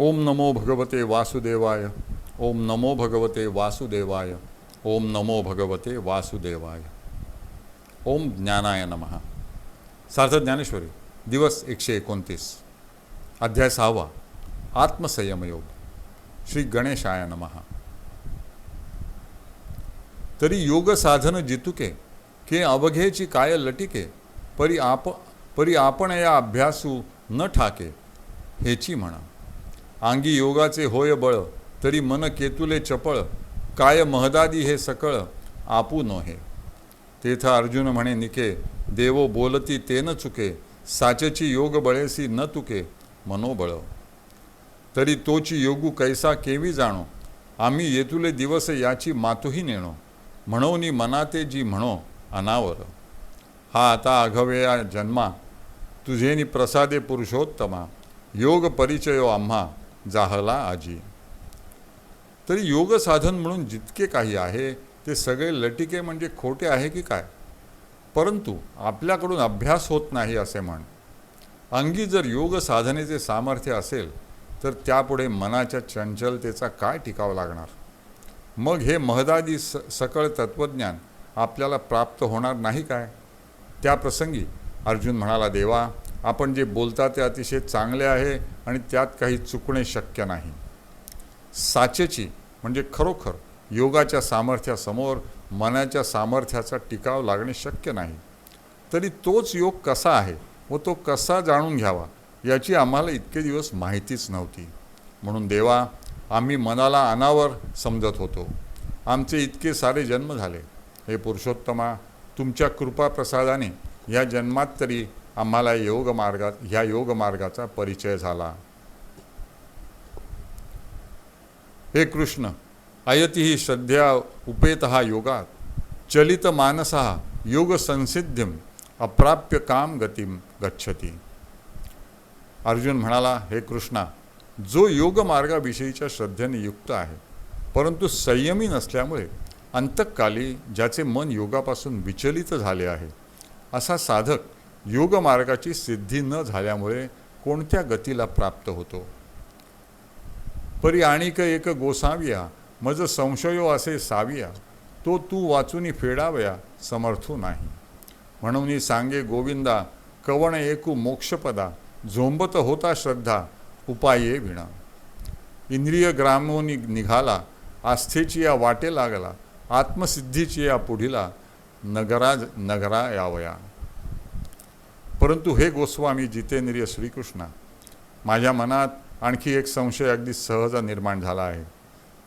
ओम नमो भगवते वासुदेवाय ओम नमो भगवते वासुदेवाय ओम नमो भगवते वासुदेवाय। ओम ज्ञानाय नमः। सार्थ ज्ञानेश्वरी दिवस एकशे एकोणतीस अध्याय सहावा आत्मसंयमयोग श्री गणेशाय नमः। तरी योग साधन जितुके के अवघेची काय लटिके परी आप परी आपण या अभ्यासू न ठाके हेची म्हणा। अंगी योगाचे होय बळ तरी मन केतुले चपळ काय महदादी हे सकळ आपू नोहे. तेथ अर्जुन म्हणे निके देवो बोलती ते न चुके साचेची योग बळेसी न तुके मनोबळ. तरी तोची योगू कैसा केवी जाणो आम्ही येतुले दिवस याची मातोही नेणो म्हणोनी मनाते जी म्हणो अनावर. हा आता अघवया जन्मा तुझेनी प्रसादे पुरुषोत्तमा योग परिचयो आम्हा जाहला आजी. तरी योग साधन म्हणून जितके काही आहे ते सगळे लटिके म्हणजे खोटे आहे की काय? परंतु आपल्याकडून अभ्यास होत नाही असे म्हण. अंगी जर योग साधनेचे सामर्थ्य असेल तर त्यापुढे मनाच्या चंचलतेचा काय टिकाव लागणार? मग हे महदादी स सकळ तत्त्वज्ञान आपल्याला प्राप्त होणार नाही काय? त्या प्रसंगी अर्जुन म्हणाला देवा आपण जे बोलता ते अतिशय चांगले आहे आणि त्यात काही चुकणे शक्य नाही. साचेची म्हणजे खरोखर योगाच्या सामर्थ्यासमोर मनाच्या सामर्थ्याचा टिकाव लागणे शक्य नाही. तरी तोच योग कसा आहे व तो कसा जाणून घ्यावा याची आम्हाला इतके दिवस माहितीच नव्हती. म्हणून देवा आम्ही मनाला अनावर समजत होतो. आमचे इतके सारे जन्म झाले. हे पुरुषोत्तमा तुमच्या कृपाप्रसादाने या जन्मात तरी आम्हाला योग मार्गात ह्या योग मार्गाचा परिचय झाला. हे कृष्ण अयती ही श्रद्धा उपेत हा योगात चलित मानसा योग संसिद्धिम अप्राप्य काम गतीम गच्छती. अर्जुन म्हणाला हे कृष्णा जो योग मार्गाविषयीच्या श्रद्धेने युक्त आहे परंतु संयमी नसल्यामुळे अंतकाली ज्याचे मन योगापासून विचलित झाले आहे असा साधक योगमार्गाची सिद्धी न झाल्यामुळे कोणत्या गतीला प्राप्त होतो? परी आणिक एक गोसाविया मज संशयो असे साविया तो तू वाचूनी फेडावया समर्थू नाही. म्हणून सांगे गोविंदा कवण एकू मोक्षपदा झोंबत होता श्रद्धा उपाये विणा. इंद्रिय ग्रामोनी निघाला आस्थेची या वाटे लागला आत्मसिद्धीची या पुढीला नगरा नगरा यावया. परंतु हे गोस्वामी जितेंद्रिय श्रीकृष्णा माझ्या मनात आणखी एक संशय अगदी सहज निर्माण झाला आहे.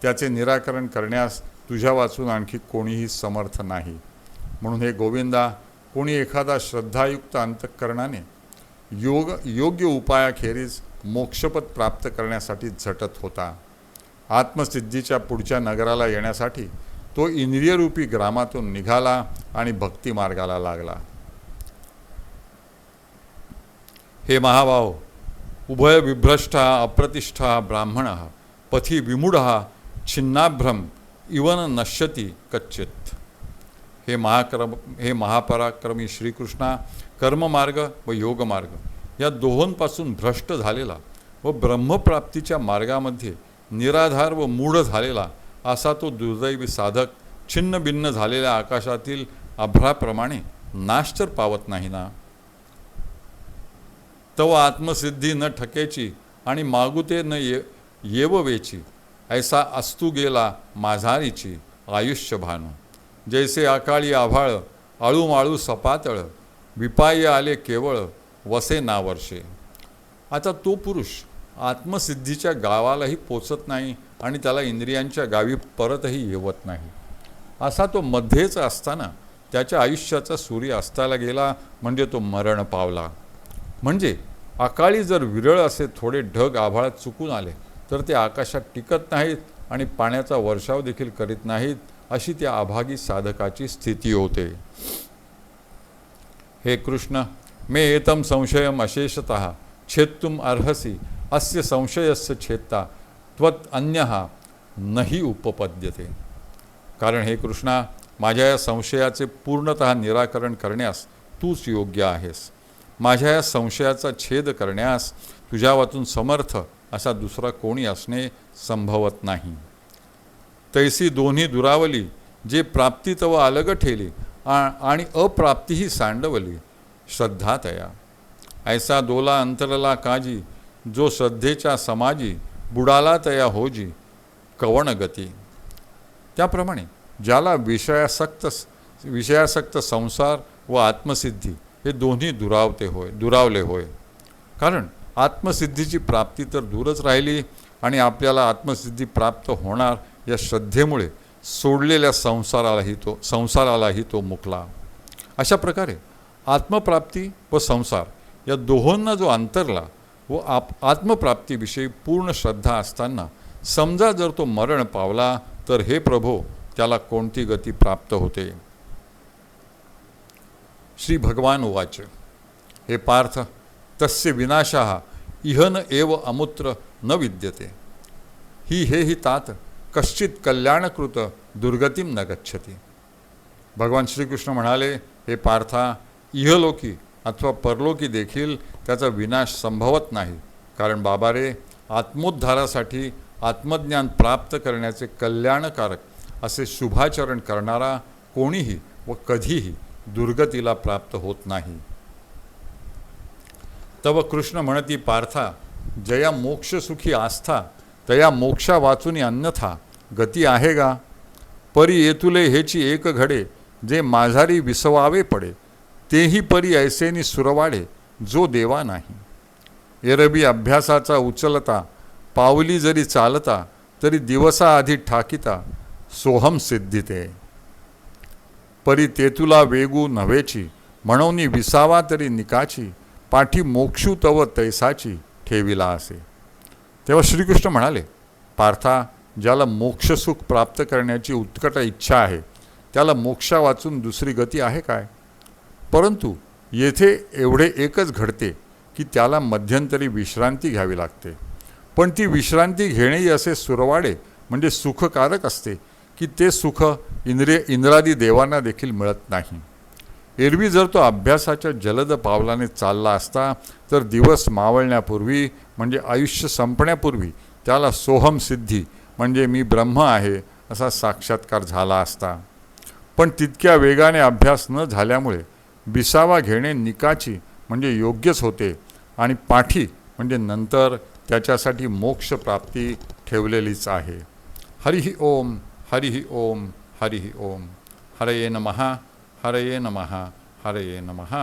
त्याचे निराकरण करण्यास तुझ्या वाचून आणखी कोणीही समर्थ नाही. म्हणून हे गोविंदा कोणी एखादा श्रद्धायुक्त अंतःकरणाने योग योग्य उपायाखेरीज मोक्षपद प्राप्त करण्यासाठी झटत होता. आत्मसिद्धीच्या पुढच्या नगराला येण्यासाठी तो इंद्रियरूपी ग्रामातून निघाला आणि भक्ती मार्गाला लागला. हे महाभाव उभय विभ्रष्ट अप्रतिष्ठा ब्राह्मण पथी विमूढ छिन्नाभ्रम इवन नश्यती कच्चित. हे महाक्रम हे महापराक्रमी श्रीकृष्णा कर्ममार्ग व योगमार्ग या दोहोंपासून भ्रष्ट झालेला व ब्रह्मप्राप्तीच्या मार्गामध्ये निराधार व मूढ झालेला असा तो दुर्दैवी साधक छिन्न भिन्न झालेल्या आकाशातील अभ्राप्रमाणे नाश तर पावत नाही ना? तव आत्मसिद्धी न ठकेची आणि मागुते न ये येववेची. ऐसा अस्तू गेला माझारीची आयुष्य भानू जैसे अकाळी आभाळ आळूमाळू सपातळ विपाय आले केवळ वसे नावर्षे. आता तो पुरुष आत्मसिद्धीच्या गावालाही पोचत नाही आणि त्याला इंद्रियांच्या गावी परतही येवत नाही. असा तो मध्येच असताना त्याच्या आयुष्याचा सूर्य अस्ताला गेला म्हणजे तो मरण पावला. म्हणजे अकाळी जर विरळ असे थोडे ढग आभाळात चुकून आले तर ते आकाशात टिकत नाहीत आणि पाण्याचा वर्षाव देखील करीत नाहीत अशी त्या अभागी साधकाची स्थिती होते. हे कृष्ण मे एतम संशयम अशेषत छेत्तुम अर्हसी अस्य संशयस्य छेत्ता त्वत अन्य नाही उपपद्यते. कारण हे कृष्णा माझ्या या संशयाचे पूर्णत निराकरण करण्यास तूच योग्य आहेस. माझ्या या संशयाचा छेद करण्यास तुझ्या वाचून समर्थ असा दुसरा कोणी असणे संभवत नाही. तैसी दोन्ही दुरावली जे प्राप्ती तव अलग ठेली आ- आणि अप्राप्तीही सांडवली. श्रद्धा तया. ऐसा दोला अंतरला काजी जो श्रद्धेच्या समाजी बुडाला तया होजी कवण गती. त्याप्रमाणे ज्याला विषयासक्त विषयासक्त संसार व आत्मसिद्धी हे दोन्ही दुरावते होय दुरावले होय. कारण आत्मसिद्धीची प्राप्ती तर दूरच राहिली आणि आपल्याला आत्मसिद्धी प्राप्त होणार या श्रद्धेमुळे सोडलेल्या संसारालाही तो संसारालाही तो मुकला. अशा प्रकारे आत्मप्राप्ती व संसार या दोहोंना जो अंतरला व आप आत्मप्राप्तीविषयी पूर्ण श्रद्धा असताना समजा जर तो मरण पावला तर हे प्रभो त्याला कोणती गती प्राप्त होते? श्री भगवान उवाच. हे पार्थ तस्य विनाशः इहन एव अमुत्र न विद्यते. ही हे हि तात कश्चित कल्याणकृत दुर्गतीम न गच्छती. भगवान श्रीकृष्ण म्हणाले हे पार्था इहलोकी अथवा परलोकी देखील त्याचा विनाश संभवत नाही. कारण बाबा रे आत्मोद्धारासाठी आत्मज्ञान प्राप्त करण्याचे कल्याणकारक असे शुभाचरण करणारा कोणीही व कधीही दुर्गतीला प्राप्त होत नाही. तव कृष्ण म्हणती पार्था जया मोक्षसुखी आस्था तया मोक्षा वाचून अन्यथा गती आहे गा परी येतुले हेची एक घडे जे माझारी विसवावे पडे तेही परी ऐसेनी सुरवाडे जो देवा नाही. एरबी अभ्यासाचा उचलता पावली जरी चालता तरी दिवसा आधी ठाकिता सोहम सिद्धिते. परी तेतुला वेगू नव्हेची. म्हणून विसावा तरी निकाची. पाठी मोक्षू तव तैसाची ठेविला असे. तेव्हा श्रीकृष्ण म्हणाले पार्था ज्याला मोक्षसुख प्राप्त करण्याची उत्कट इच्छा आहे त्याला मोक्षा वाचून दुसरी गती आहे काय? परंतु येथे एवढे एकच घडते की त्याला मध्यंतरी विश्रांती घ्यावी लागते. पण ती विश्रांती घेणेही असे सुरवाडे म्हणजे सुखकारक असते की ते सुख इंद्रिय इंद्रादी देवांना देखील मिळत नाही. एरवी जर तो अभ्यासाच्या जलद पावलाने चालला असता तर दिवस मावळण्यापूर्वी म्हणजे आयुष्य संपण्यापूर्वी त्याला सोहम सिद्धी म्हणजे मी ब्रह्म आहे असा साक्षात्कार झाला असता. पण तितक्या वेगाने अभ्यास न झाल्यामुळे विसावा घेणे निकाची म्हणजे योग्यच होते आणि पाठी म्हणजे नंतर त्याच्यासाठी मोक्षप्राप्ती ठेवलेलीच आहे. हरिही ओम. हरिही ओम हरिही ओम। हरये नमः हरये नमः हरये नमः।